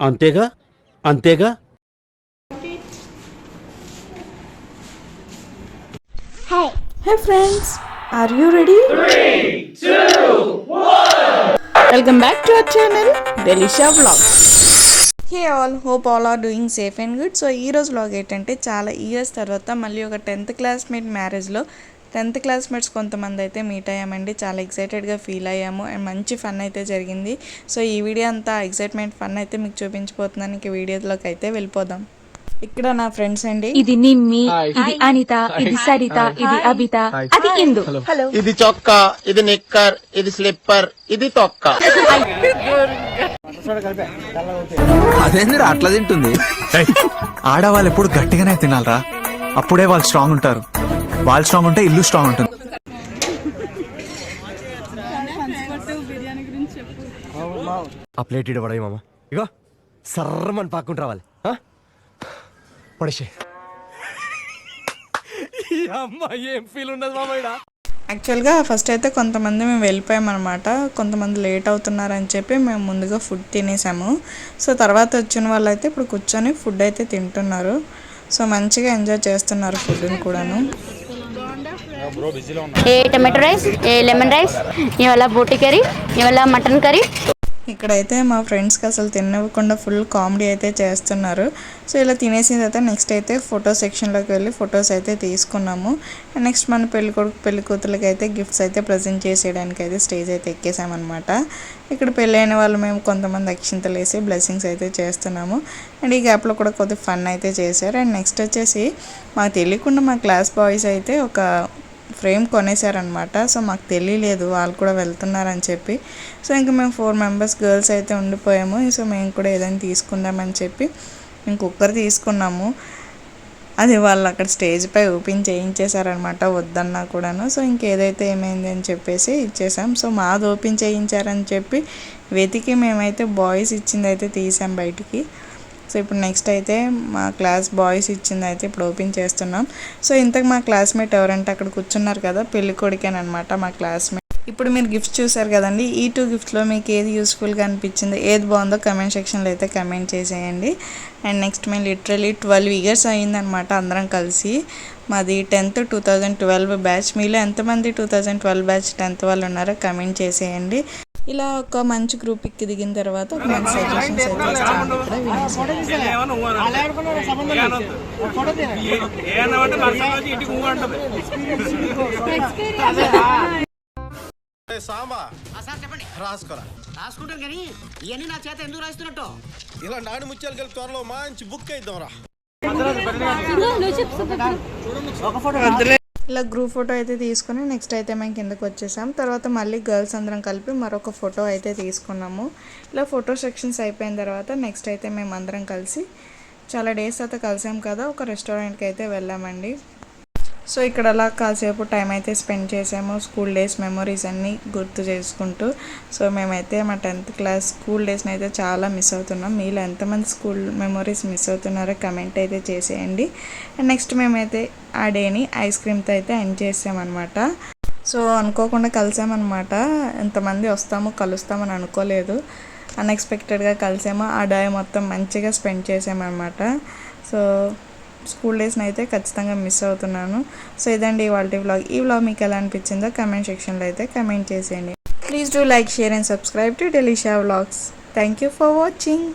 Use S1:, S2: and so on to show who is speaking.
S1: అంతేగా? అంతేగా?
S2: Hi. Friends, are you ready? Welcome back to our channel, Delisha Vlogs. Hey all hope all are doing safe and good so ఈ రోజు vlog ఏంటంటే చాలా years తర్వాత మళ్ళీ ఒక టెన్త్ క్లాస్మేట్ మ్యారేజ్లో టెన్త్ క్లాస్మేట్స్ కొంతమంది అయితే మీట్ అయ్యామండి. చాలా ఎక్సైటెడ్గా ఫీల్ అయ్యాము. అండ్ మంచి ఫన్ అయితే జరిగింది. సో ఈ వీడియో అంతా ఎక్సైట్మెంట్ ఫన్ అయితే మీకు చూపించిపోతున్నాను ఇంక వీడియోలోకి అయితే వెళ్ళిపోదాం. ఇక్కడ నా ఫ్రెండ్స్ అండి.
S3: ఇది నిమ్మి ఇది అనిత ఇది సరిత ఇది అబిత అది ఇందు.
S4: ఇది చొక్కా ఇది నిక్కర్ ఇది స్లిప్పర్ ఇది తొక్క.
S5: అదేందిరా అట్లా తింటుంది? ఆడవాళ్ళు ఎప్పుడు గట్టిగానే తినాలరా. అప్పుడే వాళ్ళు స్ట్రాంగ్ ఉంటారు. వాళ్ళు స్ట్రాంగ్ ఉంటే ఇల్లు స్ట్రాంగ్ ఉంటుంది.
S6: ఆ ప్లేట్ ఇడ పడవి మామ. ఇగో సర్రమని పాక్కుంటూ రావాలి. అమ్మ ఏం ఫీల్ మామ ఇడ
S2: యాక్చువల్గా ఫస్ట్ అయితే కొంతమంది మేము వెళ్ళిపోయామన్నమాట కొంతమంది లేట్ అవుతున్నారని చెప్పి మేము ముందుగా ఫుడ్ తినేసాము. సో తర్వాత వచ్చిన వాళ్ళు అయితే ఇప్పుడు కూర్చొని ఫుడ్ అయితే తింటున్నారు. సో మంచిగా ఎంజాయ్ చేస్తున్నారు ఫుడ్ని కూడాను.
S7: A tomato rice a lemon rice ఇవాళ బోటి కర్రీ ఇవాళ మటన్ కర్రీ.
S2: ఇక్కడైతే మా ఫ్రెండ్స్కి అసలు తినవ్వకుండా ఫుల్ కామెడీ అయితే చేస్తున్నారు. సో ఇలా తినేసిన తర్వాత నెక్స్ట్ అయితే ఫోటో సెక్షన్లోకి వెళ్ళి ఫొటోస్ అయితే తీసుకున్నాము. అండ్ నెక్స్ట్ మన పెళ్ళి కొడుకు పెళ్ళి కూతురికి అయితే గిఫ్ట్స్ అయితే ప్రజెంట్ చేసేయడానికి అయితే స్టేజ్ అయితే ఎక్కేసామన్నమాట. ఇక్కడ పెళ్ళైన వాళ్ళు మేము కొంతమంది అక్షింతలు వేసి బ్లెస్సింగ్స్ అయితే చేస్తున్నాము. అండ్ ఈ గ్యాప్లో కూడా కొద్దిగా ఫన్ అయితే చేశారు. అండ్ నెక్స్ట్ వచ్చేసి మాకు తెలియకుండా మా క్లాస్ బాయ్స్ అయితే ఒక ఫ్రేమ్ కొనేసారనమాట సో మాకు తెలియలేదు వాళ్ళు కూడా వెళ్తున్నారని చెప్పి. సో ఇంకా మేము ఫోర్ మెంబర్స్ గర్ల్స్ అయితే ఉండిపోయాము. సో మేము కూడా ఏదైనా తీసుకుందామని చెప్పి మేము కుక్కర్ తీసుకున్నాము. అది వాళ్ళు అక్కడ స్టేజ్ పై ఓపెన్ చేయించేశారనమాట వద్దన్నా కూడాను. సో ఇంకేదైతే ఏమైంది అని చెప్పేసి ఇచ్చేసాం. సో మాది ఓపెన్ చేయించారని చెప్పి వెతికి మేమైతే బాయ్స్ ఇచ్చింది అయితే తీసాం బయటికి. సో ఇప్పుడు నెక్స్ట్ అయితే మా క్లాస్ బాయ్స్ ఇచ్చింది అయితే ఇప్పుడు ఓపెన్ చేస్తున్నాం. సో ఇంతకు మా క్లాస్మేట్ ఎవరంటే అక్కడ కూర్చున్నారు కదా పెళ్ళి కొడుకేనమాట మా క్లాస్మేట్ ఇప్పుడు మీరు గిఫ్ట్స్ చూసారు కదండి ఈ టూ గిఫ్ట్లో మీకు ఏది యూస్ఫుల్గా అనిపించింది ఏది బాగుందో కమెంట్ సెక్షన్లో అయితే కమెంట్ చేసేయండి. అండ్ నెక్స్ట్ మేము లిటరలీ ట్వెల్వ్ ఇయర్స్ అయ్యిందనమాట అందరం కలిసి. మాది tenth two thousand twelve batch మీలో ఎంతమంది two thousand twelve batch tenth వాళ్ళు ఉన్నారో కమెంట్ చేసేయండి. ఇలా ఒక మంచి గ్రూప్ ఎక్కి దిగిన తర్వాత ఒక మంచి సజెషన్స్ అయితే ఇస్తాను ఇక్కడ వినేసి
S4: రాసుకుంటాను కానీ ఇవన్నీ నా చేత ఎందుకు రాస్తున్నట్టు ఇలా నాడు ముత్యాలు కలిపి త్వరలో మంచి బుక్ అయిద్దాం రా
S2: ఇలా గ్రూప్ ఫోటో అయితే తీసుకుని నెక్స్ట్ అయితే మేము కిందకి వచ్చేసాం. తర్వాత మళ్ళీ గర్ల్స్ అందరం కలిపి మరొక ఫోటో అయితే తీసుకున్నాము. ఇలా ఫోటో సెక్షన్స్ అయిపోయిన తర్వాత నెక్స్ట్ అయితే మేము అందరం కలిసి చాలా డేస్ అయితే కలిసాం కదా ఒక రెస్టారెంట్కి అయితే వెళ్ళామండి. సో ఇక్కడ అలా కాసేపు టైం అయితే స్పెండ్ చేసాము. స్కూల్ డేస్ మెమొరీస్ అన్నీ గుర్తు చేసుకుంటూ. సో మేమైతే మా టెన్త్ క్లాస్ స్కూల్ డేస్ని అయితే చాలా మిస్ అవుతున్నాం. మీలో ఎంతమంది స్కూల్ మెమరీస్ మిస్ అవుతున్నారో కమెంట్ అయితే చేసేయండి. అండ్ నెక్స్ట్ మేమైతే ఆ డేని ఐస్ క్రీమ్తో అయితే ఎండ్ చేసామన్నమాట. సో అనుకోకుండా కలిసామన్నమాట. ఎంతమంది వస్తాము కలుస్తామని అనుకోలేదు. అన్ఎక్స్పెక్టెడ్గా కలిసాము. ఆ డే మొత్తం మంచిగా స్పెండ్ చేసామన్నమాట. సో స్కూల్ డేస్ని అయితే ఖచ్చితంగా మిస్ అవుతున్నాను. సో ఇదండి ఇవాళ వ్లాగ్. ఈ వ్లాగ్ మీకు ఎలా అనిపించిందో కమెంట్ సెక్షన్లో అయితే కమెంట్ చేసేయండి. Please do like share and subscribe to Delisha vlogs. Thank you for watching.